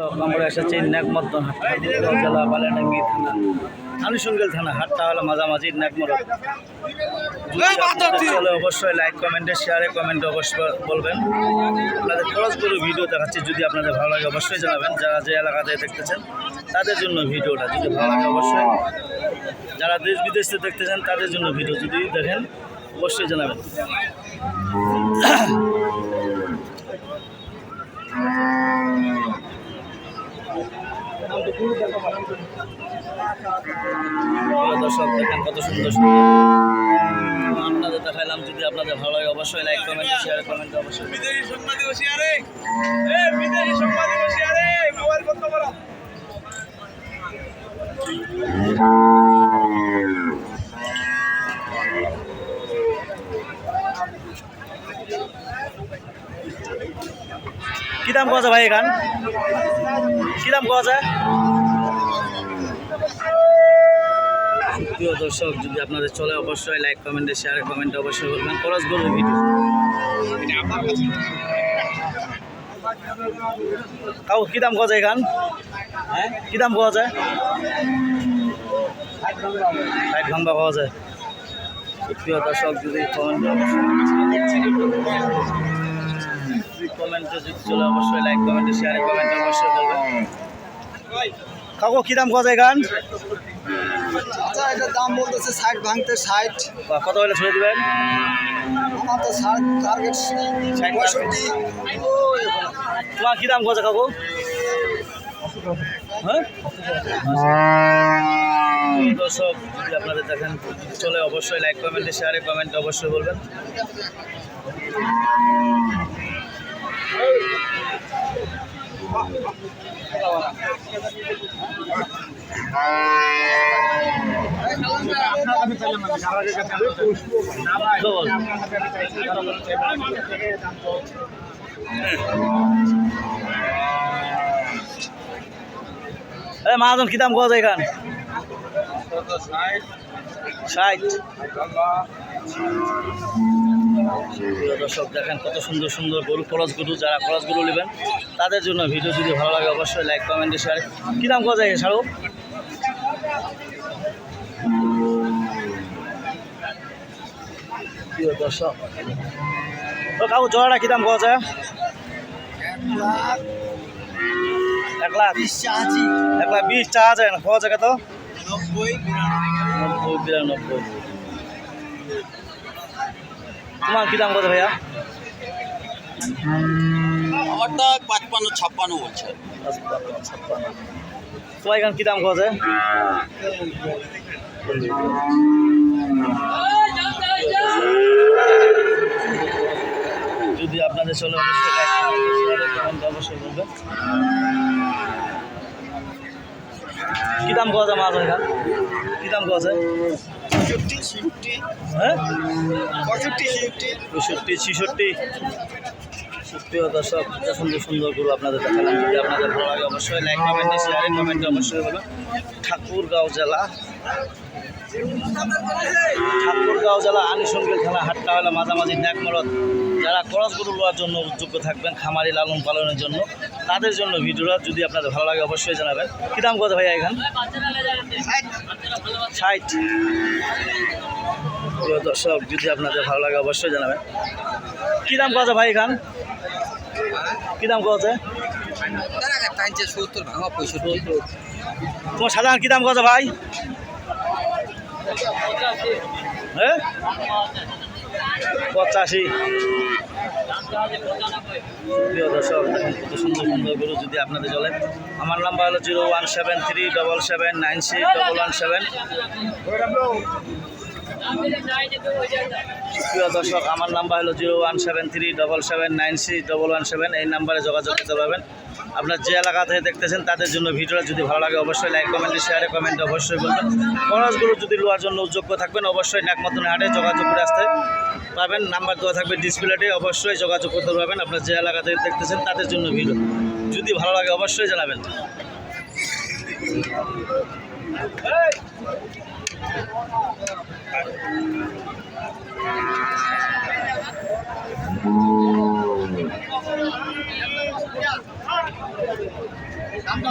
তো আমরা এসেছি নেকমদ্দন হাট ঠাকুরগাঁও জেলা বালিয়াডাঙ্গি থানা আনুষঙ্গেল থানা হাটটা হলো মাঝামাঝি নেকমরদ চলে অবশ্যই লাইক কমেন্টে শেয়ারে কমেন্টে অবশ্যই বলবেন আপনাদের খরচগুলো ভিডিও দেখাচ্ছি যদি আপনাদের ভালো লাগে অবশ্যই জানাবেন যারা যে এলাকাতে দেখতেছেন তাদের জন্য ভিডিওটা যদি ভালো লাগে অবশ্যই যারা দেশ বিদেশে দেখতেছেন তাদের জন্য ভিডিও যদি দেখেন অবশ্যই জানাবেন দর্শক, দেখেন কত সুন্দর সুন্দর। আপনাদের দেখাইলাম, যদি আপনাদের ভালো লাগে অবশ্যই লাইক কমেন্ট শেয়ার কমেন্ট অবশ্যই। বিদেশি সংবাদে বসিয়ারে বিদেশি কী দাম যায় ভাই এখান? কী দাম যায়? প্রিয় দর্শক যদি আপনাদের চলে অবশ্যই লাইক কমেন্টে শেয়ার কমেন্টে অবশ্যই বলবেন। খরচ করব ভিডিও কাউ কী দাম যায় এখান? হ্যাঁ? কী দাম পাওয়া যায়? ষাট ঘণ্টা পাওয়া যায়। প্রিয় দর্শক যদি কমেন্ট কমেন্টে যদি চলে অবশ্যই লাইক কমেন্টে শেয়ারে কমেন্টে অবশ্যই বলবেন। কাকু কী দাম পাওয়া যায় গান আচ্ছা এটার দাম বলতেছে ষাট ভাঙতে ষাট। বা কত হলে ছেড়ে দেবেন? আমার তো ষাট টার্গেট ষাট পঁয়ষট্টি। তোমার কী দাম পাওয়া কাকু? হ্যাঁ? দর্শক যদি আপনাদের দেখেন চলে অবশ্যই লাইক কমেন্টে শেয়ারে কমেন্টে অবশ্যই বলবেন। মহাজন কি দাম যায় এখান ষাট। দর্শক দেখেন কত সুন্দর সুন্দর গরু খরচ গরু যারা খরচ গরু নেবেন তাদের জন্য ভিডিও যদি ভালো লাগে অবশ্যই লাইক কমেন্টে শেয়ার কী দাম পাওয়া যায় শাহরুখ? প্রিয় দর্শক ও কাকু জোড়াটা কী দাম পাওয়া যায় এক লাখ। এক লাখ বিশ চার যায় না পাওয়া যায় কত নব্বই নব্বই বিরানব্বই। তোমার কী দাম কত ভাইয়া? আমারটা পাঁচপান্ন ছাপ্পান্ন বলছে। তোমার এখানে কী দাম কত যায় যদি আপনাদের চলে অবশ্যই বলবেন কী দাম যায় মাছ এখান কী দাম যায় পঁয়ষট্টি হ্যাঁ? পঁয়ষট্টি ছিষট্টি। পঁয়ষট্টি ছিষট্টি। সুপ্রিয় দর্শক সুন্দর সুন্দর গরু আপনাদের দেখালাম, যদি আপনাদের ভালো লাগে, অবশ্যই লাইক কমেন্টে শেয়ারে কমেন্টে অবশ্যই বলবেন। ঠাকুরগাঁও জেলা ঠাকুরগাঁও জেলা আনুষঙ্গিক থানা হাটটা হলো মাঝামাঝি ন্যাকমরদ যারা গরু নেওয়ার জন্য উদ্যোগ্য থাকবেন, খামারি লালন পালনের জন্য, তাদের জন্য ভিডিওটা যদি আপনাদের ভালো লাগে, অবশ্যই জানাবেন। কী দাম কত ভাইয়া এখান? ষাট। দর্শক, যদি আপনাদের ভালো লাগে, অবশ্যই জানাবেন। কী দাম কত ভাই এখান? কী দাম পঁয়ষট্টি তোমার সাধারণ কী দাম কত ভাই? হ্যাঁ পঁচাশি। প্রিয় দর্শক সুন্দর সুন্দর যদি আপনাদের চলে। আমার নাম্বার হলো zero one seven three double seven nine six double one seven. প্রিয় দর্শক, আমার নাম্বার হলো zero one seven three double seven nine six double one seven. এই নাম্বারে যোগাযোগ করতে পারবেন। আপনার যে এলাকা থেকে দেখতেছেন, তাদের জন্য ভিডিওটা যদি ভালো লাগে, অবশ্যই লাইক কমেন্টে শেয়ারে কমেন্টে অবশ্যই বলবেন। খরচগুলো যদি লোয়ার জন্য উদ্যোগ্য থাকবেন, অবশ্যই নাকমতন হাটে যোগাযোগ করে আসতে পারবেন। নাম্বার দেওয়া থাকবে ডিসপ্লেতে অবশ্যই যোগাযোগ করতে পারবেন। আপনার যে এলাকা থেকে দেখতেছেন, তাদের জন্য ভিডিও। যদি ভালো লাগে, অবশ্যই জানাবেন। আমরা